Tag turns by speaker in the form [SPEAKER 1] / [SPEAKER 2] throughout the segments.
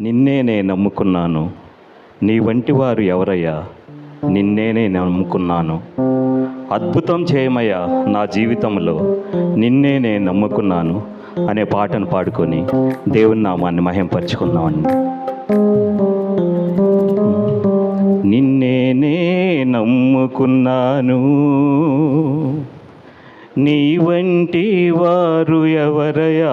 [SPEAKER 1] నిన్నే నేను నమ్ముకున్నాను. నీ వంటి వారు ఎవరయ్యా? నిన్నేనే నమ్ముకున్నాను. అద్భుతం చేయమయ్యా నా జీవితంలో. నిన్నే నేను నమ్ముకున్నాను అనే పాటను పాడుకొని దేవుని నామాన్ని మహింపరచుకుందామండి. నిన్నేనే నమ్ముకున్నాను. నీ వంటి వారు ఎవరయా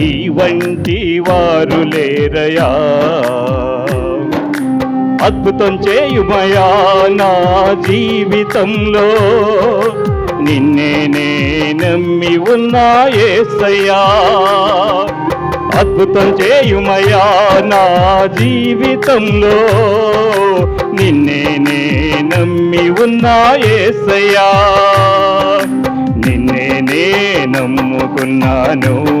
[SPEAKER 1] నీ వంటి వారు లేరయా? అద్భుతం చేయుమయా నా జీవితంలో? నిన్నే నిన్నేనే నమ్మి ఉన్నా ఏసయ్యా. అద్భుతం చేయుమయా నా జీవితంలో? నిన్నే నిన్నేనే నమ్మి ఉన్నా ఏసయ్యా. నిన్నేనే నమ్ముకున్నాను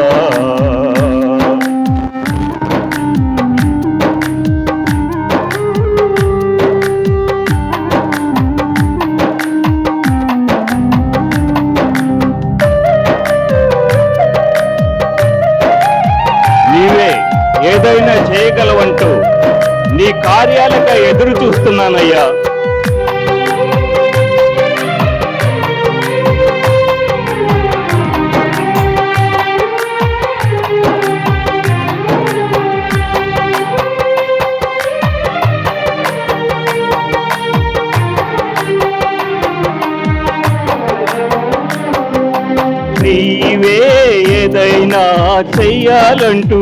[SPEAKER 1] ఏదైనా చేయగలవంటూ నీ కార్యాలక ఎదురు చూస్తున్నానయ్యా. నీవే ఏదైనా చెయ్యాలంటూ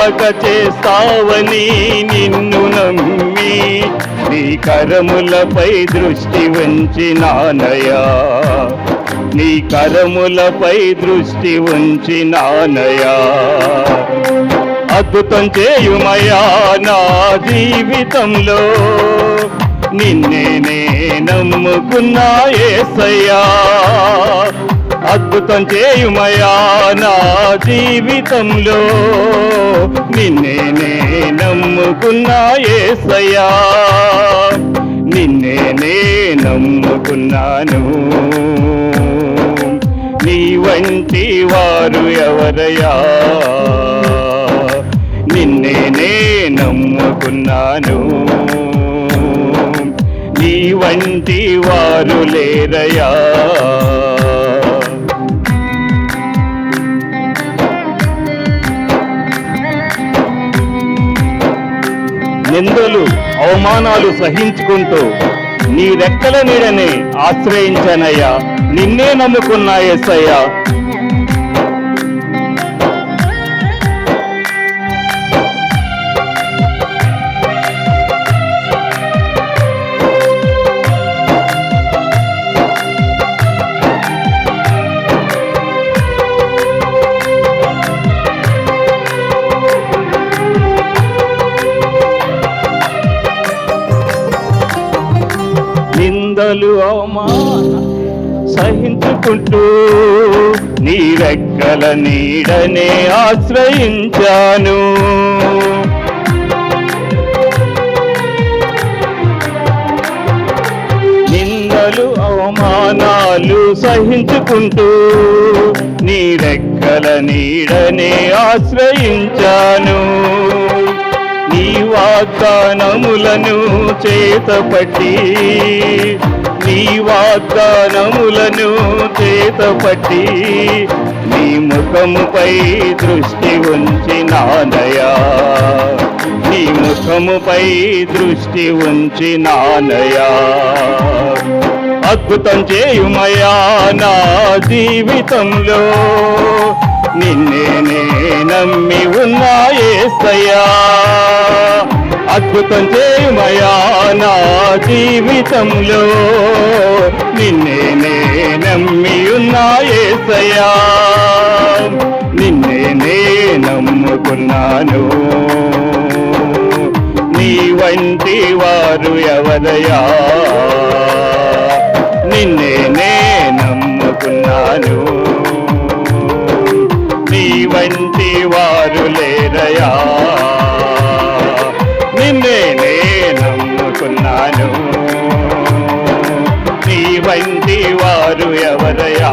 [SPEAKER 1] తప్పక చేస్తావని నిన్ను నమ్మి నీ కరములపై దృష్టి ఉంచినానయా నీ కరములపై దృష్టి ఉంచినానయా అద్భుతం చేయుమయా నా జీవితంలో. నిన్నే నమ్ముకున్నా ఏసయ్యా. అద్భుతం చేయుమయా నా జీవితంలో? నిన్నే నే నమ్ముకున్నా ఏసయ్యా. నిన్నే నే నమ్ముకున్నాను. నీ వంటి వారు ఎవరయ్యా? నిన్నే నే నమ్ముకున్నాను. నీ వంటి వారు లేరయా నిందలు అవమానాలు సహించుకుంటూ నీ రెక్కల నీడనే ఆశ్రయించానయ్యా. నిన్నే నమ్ముకున్నా ఎస్సయ్యా నిందలు అవమాన సహించుకుంటూ నీ రెక్కల నీడనే ఆశ్రయించాను. నిందలు అవమానాలు సహించుకుంటూ నీ రెక్కల నీడనే ఆశ్రయించాను. నీ వాగ్దానములను చేతపట్టి నీ వాగ్దానములను చేతపట్టి నీ ముఖముపై దృష్టి ఉంచి నానయా నీ ముఖముపై దృష్టి ఉంచి నానయా అద్భుతం చేయుమయా నా జీవితంలో నిన్నే నమ్మి ఉన్నాయేస్తయా అద్భుతం చేయుమయా నా జీవితంలో. నిన్నే నే నమ్మి ఉన్నా ఏసయ్యా. నిన్నే నే నమ్ముకున్నాను. నీ వంటి వారు ఎవరయా నిన్నే నే నమ్ముకున్నాను. నీ వంటి వారు లేరయా వంటి వారు ఎవరయా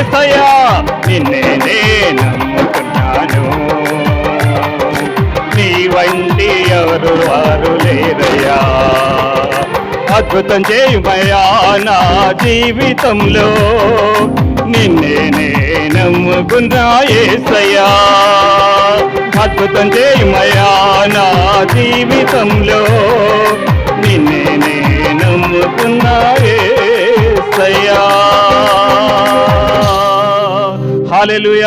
[SPEAKER 1] ఎసయా నిన్నే నే నమ్ముకున్నాను. నీ వంటి ఎవరు వారు లేరయా అద్భుతం చేయుమయా నా జీవితంలో. నిన్నే నే నమ్ముకున్నా ఏసయా అద్భుతం చేయుమయా నా జీవితంలో. నిన్నే నే నమ్ముకున్నా ఏసయ్యా హాలెలూయా